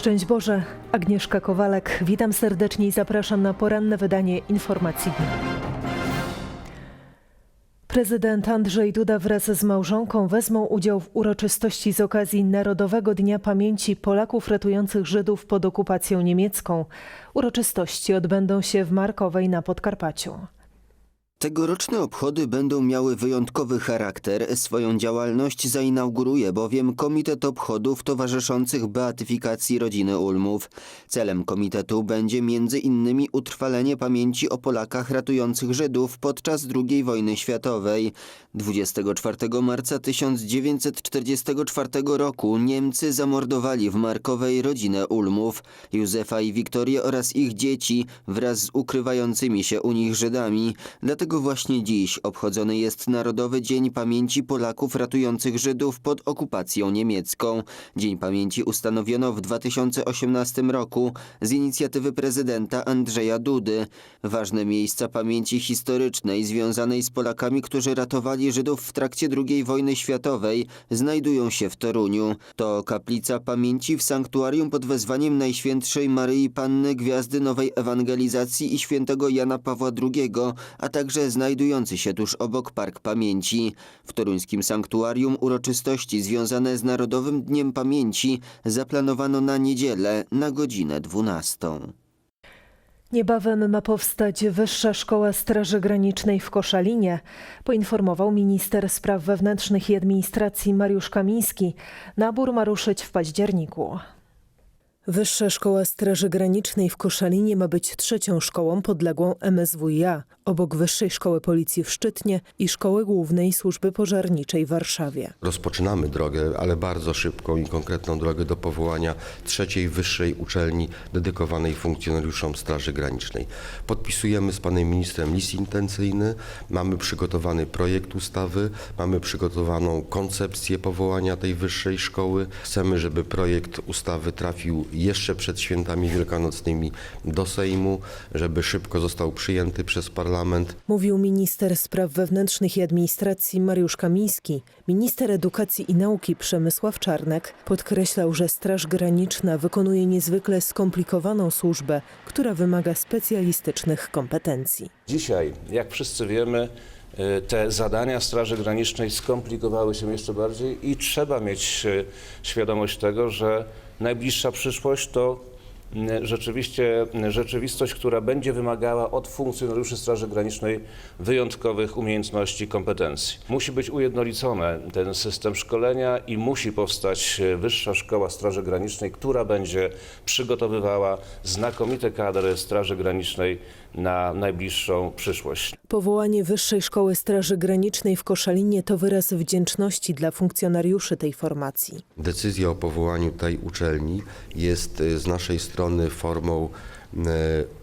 Szczęść Boże, Agnieszka Kowalek. Witam serdecznie i zapraszam na poranne wydanie informacji. Prezydent Andrzej Duda wraz z małżonką wezmą udział w uroczystości z okazji Narodowego Dnia Pamięci Polaków ratujących Żydów pod okupacją niemiecką. Uroczystości odbędą się w Markowej na Podkarpaciu. Tegoroczne obchody będą miały wyjątkowy charakter. Swoją działalność zainauguruje bowiem Komitet Obchodów towarzyszących beatyfikacji rodziny Ulmów. Celem komitetu będzie między innymi utrwalenie pamięci o Polakach ratujących Żydów podczas II wojny światowej. 24 marca 1944 roku Niemcy zamordowali w Markowej rodzinę Ulmów, Józefa i Wiktorię oraz ich dzieci wraz z ukrywającymi się u nich Żydami. Dlatego właśnie dziś obchodzony jest Narodowy Dzień Pamięci Polaków ratujących Żydów pod okupacją niemiecką. Dzień Pamięci ustanowiono w 2018 roku z inicjatywy prezydenta Andrzeja Dudy. Ważne miejsca pamięci historycznej związanej z Polakami, którzy ratowali Żydów w trakcie II wojny światowej, znajdują się w Toruniu. To kaplica pamięci w sanktuarium pod wezwaniem Najświętszej Maryi Panny Gwiazdy Nowej Ewangelizacji i świętego Jana Pawła II, a także znajdujący się tuż obok Park Pamięci. W toruńskim sanktuarium uroczystości związane z Narodowym Dniem Pamięci zaplanowano na niedzielę na godzinę 12. Niebawem ma powstać Wyższa Szkoła Straży Granicznej w Koszalinie, poinformował minister spraw wewnętrznych i administracji Mariusz Kamiński. Nabór ma ruszyć w październiku. Wyższa Szkoła Straży Granicznej w Koszalinie ma być trzecią szkołą podległą MSWiA, obok Wyższej Szkoły Policji w Szczytnie i Szkoły Głównej Służby Pożarniczej w Warszawie. Rozpoczynamy drogę, ale bardzo szybką i konkretną drogę do powołania trzeciej wyższej uczelni dedykowanej funkcjonariuszom Straży Granicznej. Podpisujemy z panem ministrem list intencyjny, mamy przygotowany projekt ustawy, mamy przygotowaną koncepcję powołania tej wyższej szkoły. Chcemy, żeby projekt ustawy trafił jeszcze przed świętami wielkanocnymi do Sejmu, żeby szybko został przyjęty przez parlament. Mówił minister spraw wewnętrznych i administracji Mariusz Kamiński. Minister edukacji i nauki Przemysław Czarnek podkreślał, że Straż Graniczna wykonuje niezwykle skomplikowaną służbę, która wymaga specjalistycznych kompetencji. Dzisiaj, jak wszyscy wiemy, y, te zadania Straży Granicznej skomplikowały się jeszcze bardziej i trzeba mieć y, świadomość tego, że najbliższa przyszłość to y, rzeczywiście y, rzeczywistość, która będzie wymagała od funkcjonariuszy Straży Granicznej wyjątkowych umiejętności i kompetencji. Musi być ujednolicony ten system szkolenia i musi powstać y, Wyższa Szkoła Straży Granicznej, która będzie przygotowywała znakomite kadry Straży Granicznej na najbliższą przyszłość. Powołanie Wyższej Szkoły Straży Granicznej w Koszalinie to wyraz wdzięczności dla funkcjonariuszy tej formacji. Decyzja o powołaniu tej uczelni jest e, z naszej strony formą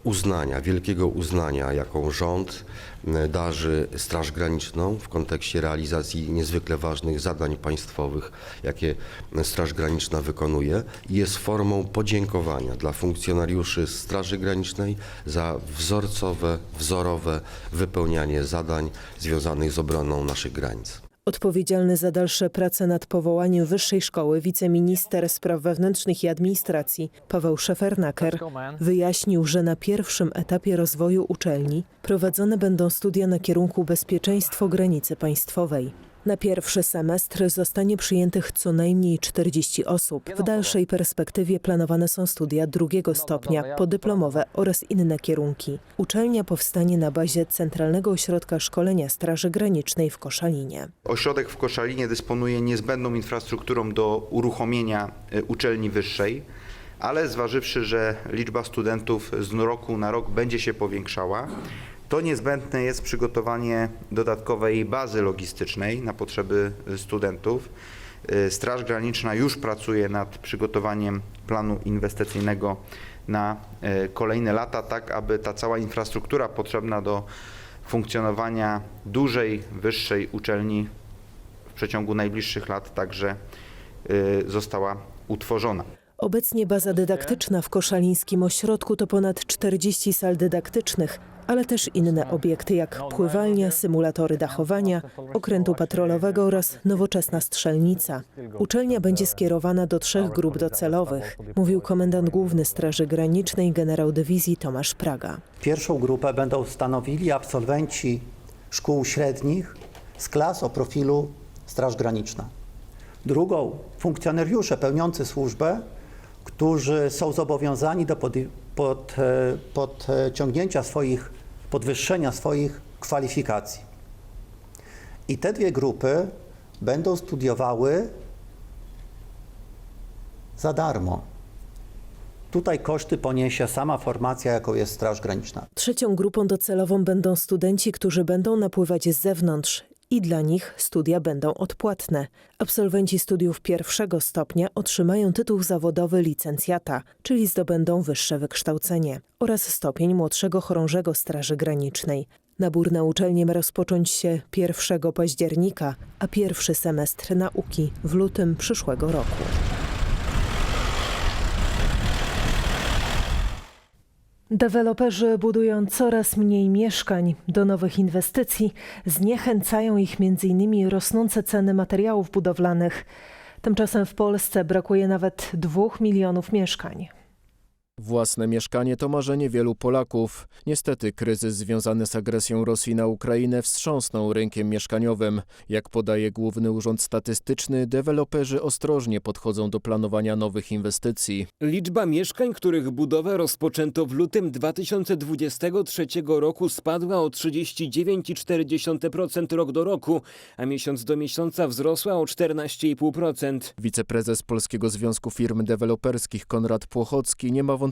uznania, wielkiego uznania, jaką rząd e, darzy Straż Graniczną w kontekście realizacji niezwykle ważnych zadań państwowych, jakie Straż Graniczna wykonuje jest formą podziękowania dla funkcjonariuszy Straży Granicznej za wzorcowe, wzorowe wypełnianie zadań związanych z obroną naszych granic. Odpowiedzialny za dalsze prace nad powołaniem Wyższej Szkoły wiceminister spraw wewnętrznych i administracji Paweł Szefernaker wyjaśnił, że na pierwszym etapie rozwoju uczelni prowadzone będą studia na kierunku bezpieczeństwo granicy państwowej. Na pierwszy semestr zostanie przyjętych co najmniej 40 osób. W dalszej perspektywie planowane są studia drugiego stopnia, podyplomowe oraz inne kierunki. Uczelnia powstanie na bazie Centralnego Ośrodka Szkolenia Straży Granicznej w Koszalinie. Ośrodek w Koszalinie dysponuje niezbędną infrastrukturą do uruchomienia e, uczelni wyższej, ale zważywszy, że liczba studentów z roku na rok będzie się powiększała, to niezbędne jest przygotowanie dodatkowej bazy logistycznej na potrzeby studentów. E, Straż Graniczna już pracuje nad przygotowaniem planu inwestycyjnego na e, kolejne lata, tak aby ta cała infrastruktura potrzebna do funkcjonowania dużej, wyższej uczelni w przeciągu najbliższych lat także y, została utworzona. Obecnie baza dydaktyczna w Koszalińskim Ośrodku to ponad 40 sal dydaktycznych, ale też inne obiekty jak pływalnia, symulatory dachowania, okrętu patrolowego oraz nowoczesna strzelnica. Uczelnia będzie skierowana do trzech grup docelowych, mówił komendant główny Straży Granicznej generał dywizji Tomasz Praga. Pierwszą grupę będą stanowili absolwenci szkół średnich z klas o profilu Straż Graniczna. Drugą funkcjonariusze pełniący służbę, którzy są zobowiązani do pod, pod, e, podciągnięcia swoich, podwyższenia swoich kwalifikacji. I te dwie grupy będą studiowały za darmo. Tutaj koszty poniesie sama formacja, jaką jest Straż Graniczna. Trzecią grupą docelową będą studenci, którzy będą napływać z zewnątrz i dla nich studia będą odpłatne. Absolwenci studiów pierwszego stopnia otrzymają tytuł zawodowy licencjata, czyli zdobędą wyższe wykształcenie oraz stopień młodszego chorążego Straży Granicznej. Nabór na uczelnię ma rozpocząć się 1 października, a pierwszy semestr nauki w lutym przyszłego roku. Deweloperzy budują coraz mniej mieszkań. Do nowych inwestycji zniechęcają ich m.in. rosnące ceny materiałów budowlanych. Tymczasem w Polsce brakuje nawet dwóch milionów mieszkań. Własne mieszkanie to marzenie wielu Polaków. Niestety kryzys związany z agresją Rosji na Ukrainę wstrząsnął rynkiem mieszkaniowym. Jak podaje Główny Urząd Statystyczny, deweloperzy ostrożnie podchodzą do planowania nowych inwestycji. Liczba mieszkań, których budowę rozpoczęto w lutym 2023 roku spadła o 39,4% rok do roku, a miesiąc do miesiąca wzrosła o 14,5%. Wiceprezes Polskiego Związku Firm Deweloperskich Konrad Płochocki nie ma wątpliwości,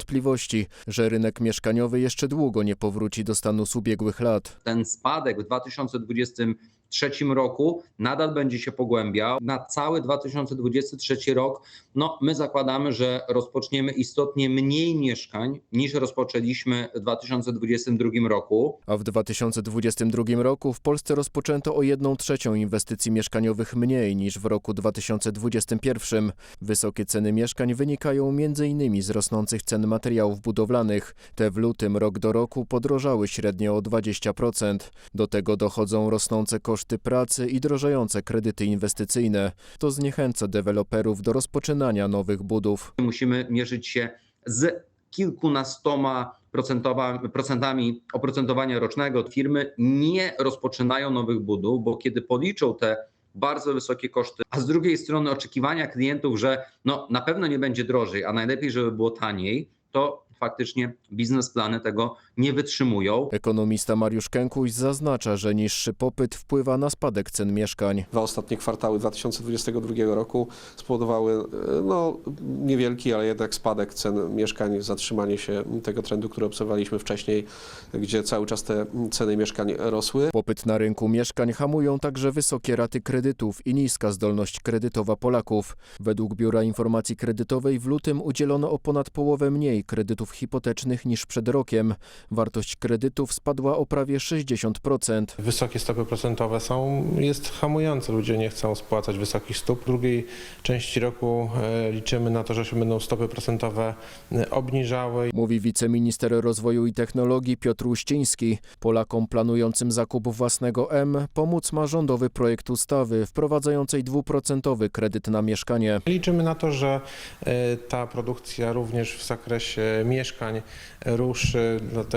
że rynek mieszkaniowy jeszcze długo nie powróci do stanu z ubiegłych lat. ten spadek w 2023 roku nadal będzie się pogłębiał. Na cały 2023 rok no, my zakładamy, że rozpoczniemy istotnie mniej mieszkań niż rozpoczęliśmy w 2022 roku. A w 2022 roku w Polsce rozpoczęto o 1 trzecią inwestycji mieszkaniowych mniej niż w roku 2021. Wysokie ceny mieszkań wynikają m.in. z rosnących cen materiałów budowlanych. Te w lutym rok do roku podrożały średnio o 20%. Do tego dochodzą rosnące koszty pracy i drożejące kredyty inwestycyjne. To zniechęca deweloperów do rozpoczynania nowych budów. Musimy mierzyć się z kilkunastoma procentami oprocentowania rocznego. Firmy nie rozpoczynają nowych budów, bo kiedy policzą te bardzo wysokie koszty, a z drugiej strony oczekiwania klientów, że no, na pewno nie będzie drożej, a najlepiej, żeby było taniej, to faktycznie biznesplany tego nie wytrzymują. Ekonomista Mariusz Kękuś zaznacza, że niższy popyt wpływa na spadek cen mieszkań. Dwa ostatnie kwartały 2022 roku spowodowały e, no, niewielki, ale jednak spadek cen mieszkań, zatrzymanie się tego trendu, który obserwowaliśmy wcześniej, gdzie cały czas te ceny mieszkań rosły. Popyt na rynku mieszkań hamują także wysokie raty kredytów i niska zdolność kredytowa Polaków. Według Biura Informacji Kredytowej w lutym udzielono o ponad połowę mniej kredytów hipotecznych niż przed rokiem. Wartość kredytów spadła o prawie 60%. Wysokie stopy procentowe są, jest hamujące. Ludzie nie chcą spłacać wysokich stóp. W drugiej części roku e, liczymy na to, że się będą stopy procentowe e, obniżały. Mówi wiceminister rozwoju i technologii Piotr Uściński. Polakom planującym zakup własnego M pomóc ma rządowy projekt ustawy wprowadzającej dwuprocentowy kredyt na mieszkanie. Liczymy na to, że e, ta produkcja również w zakresie mieszkań ruszy, dlatego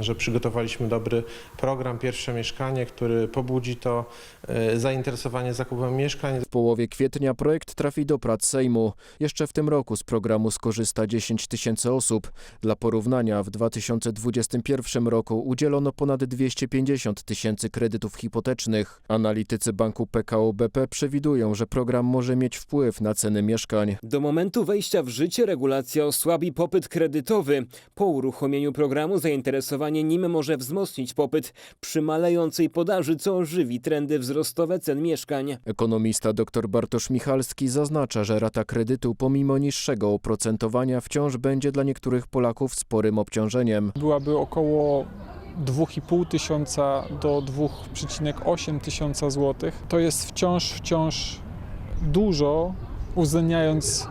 że przygotowaliśmy dobry program Pierwsze Mieszkanie, który pobudzi to e, zainteresowanie zakupem mieszkań. W połowie kwietnia projekt trafi do prac Sejmu. Jeszcze w tym roku z programu skorzysta 10 tysięcy osób. Dla porównania w 2021 roku udzielono ponad 250 tysięcy kredytów hipotecznych. Analitycy banku PKO BP przewidują, że program może mieć wpływ na ceny mieszkań. Do momentu wejścia w życie regulacja osłabi popyt kredytowy. Po uruchomieniu programu zainteresowanie nim może wzmocnić popyt przy malejącej podaży, co ożywi trendy wzrostowe cen mieszkań. Ekonomista dr Bartosz Michalski zaznacza, że rata kredytu pomimo niższego oprocentowania wciąż będzie dla niektórych Polaków sporym obciążeniem. byłaby około 2,5 tysiąca do 2,8 tysiąca złotych. To jest wciąż, wciąż dużo, uwzględniając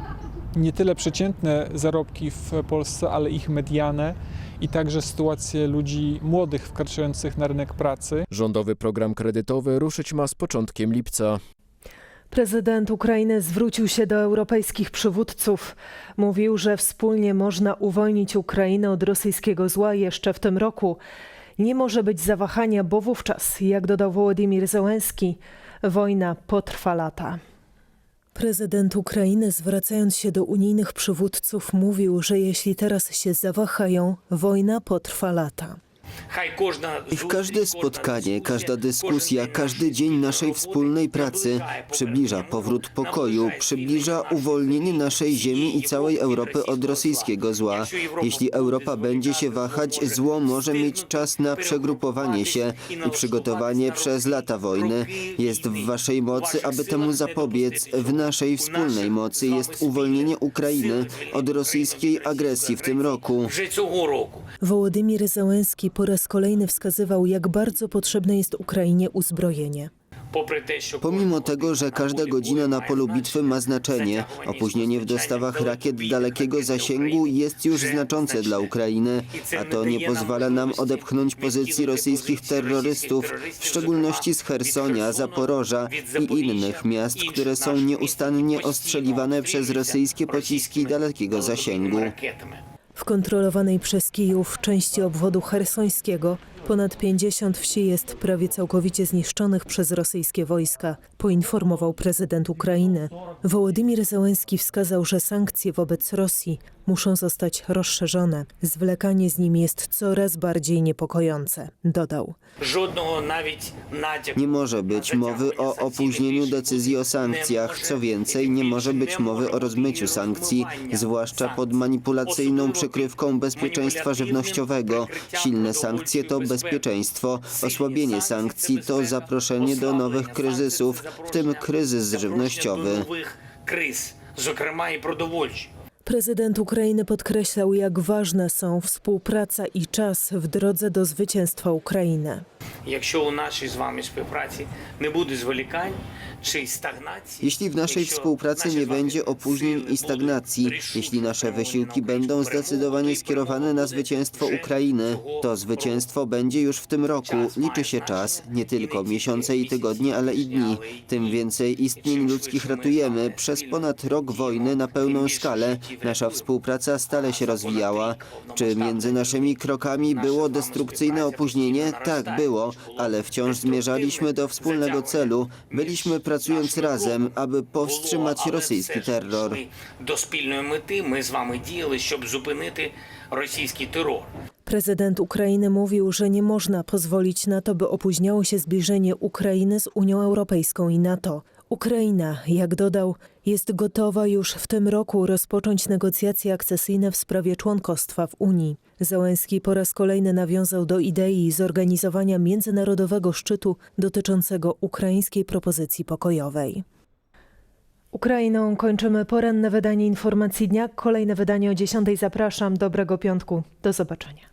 nie tyle przeciętne zarobki w Polsce, ale ich mediane i także sytuację ludzi młodych wkraczających na rynek pracy. Rządowy program kredytowy ruszyć ma z początkiem lipca. Prezydent Ukrainy zwrócił się do europejskich przywódców. Mówił, że wspólnie można uwolnić Ukrainę od rosyjskiego zła jeszcze w tym roku. Nie może być zawahania, bo wówczas, jak dodał Wołodymir Zełenski, wojna potrwa lata. Prezydent Ukrainy, zwracając się do unijnych przywódców, mówił, że jeśli teraz się zawahają, wojna potrwa lata. Niech każde spotkanie, każda dyskusja, każdy dzień naszej wspólnej pracy przybliża powrót pokoju, przybliża uwolnienie naszej ziemi i całej Europy od rosyjskiego zła. Jeśli Europa będzie się wahać, zło może mieć czas na przegrupowanie się i przygotowanie przez lata wojny. Jest w waszej mocy, aby temu zapobiec. W naszej wspólnej mocy jest uwolnienie Ukrainy od rosyjskiej agresji w tym roku. Wołodymir Zełenski po raz kolejny wskazywał, jak bardzo potrzebne jest Ukrainie uzbrojenie. Pomimo tego, że każda godzina na polu bitwy ma znaczenie, opóźnienie w dostawach rakiet dalekiego zasięgu jest już znaczące dla Ukrainy, a to nie pozwala nam odepchnąć pozycji rosyjskich terrorystów, w szczególności z Hersonia, Zaporoża i innych miast, które są nieustannie ostrzeliwane przez rosyjskie pociski dalekiego zasięgu. W kontrolowanej przez Kijów części obwodu hersońskiego ponad 50 wsi jest prawie całkowicie zniszczonych przez rosyjskie wojska, poinformował prezydent Ukrainy. Wołodymir Zełenski wskazał, że sankcje wobec Rosji muszą zostać rozszerzone. Zwlekanie z nimi jest coraz bardziej niepokojące, dodał. Nie może być mowy o opóźnieniu decyzji o sankcjach. Co więcej, nie może być mowy o rozmyciu sankcji, zwłaszcza pod manipulacyjną przykrywką bezpieczeństwa żywnościowego. Silne sankcje to bezpieczeństwo, osłabienie sankcji to zaproszenie do nowych kryzysów, w tym kryzys żywnościowy. Prezydent Ukrainy podkreślał, jak ważne są współpraca i czas w drodze do zwycięstwa Ukrainy. Jeśli w naszej współpracy nie będzie opóźnień i stagnacji, jeśli nasze wysiłki będą zdecydowanie skierowane na zwycięstwo Ukrainy, to zwycięstwo będzie już w tym roku. Liczy się czas, nie tylko miesiące i tygodnie, ale i dni. Tym więcej istnień ludzkich ratujemy. Przez ponad rok wojny na pełną skalę nasza współpraca stale się rozwijała. Czy między naszymi krokami było destrukcyjne opóźnienie? Tak, było, ale wciąż zmierzaliśmy do wspólnego celu. Byliśmy pracując razem, aby powstrzymać rosyjski terror. до спільної мети ми з вами діяли, щоб зупинити російський терор. Prezydent Ukrainy mówił, że nie można pozwolić na to, by opóźniało się zbliżenie Ukrainy z Unią Europejską i NATO. Ukraina, jak dodał, jest gotowa już w tym roku rozpocząć negocjacje akcesyjne w sprawie członkostwa w Unii. Załęski po raz kolejny nawiązał do idei zorganizowania międzynarodowego szczytu dotyczącego ukraińskiej propozycji pokojowej. Ukrainą kończymy poranne wydanie informacji dnia. Kolejne wydanie o 10. Zapraszam. Dobrego piątku. Do zobaczenia.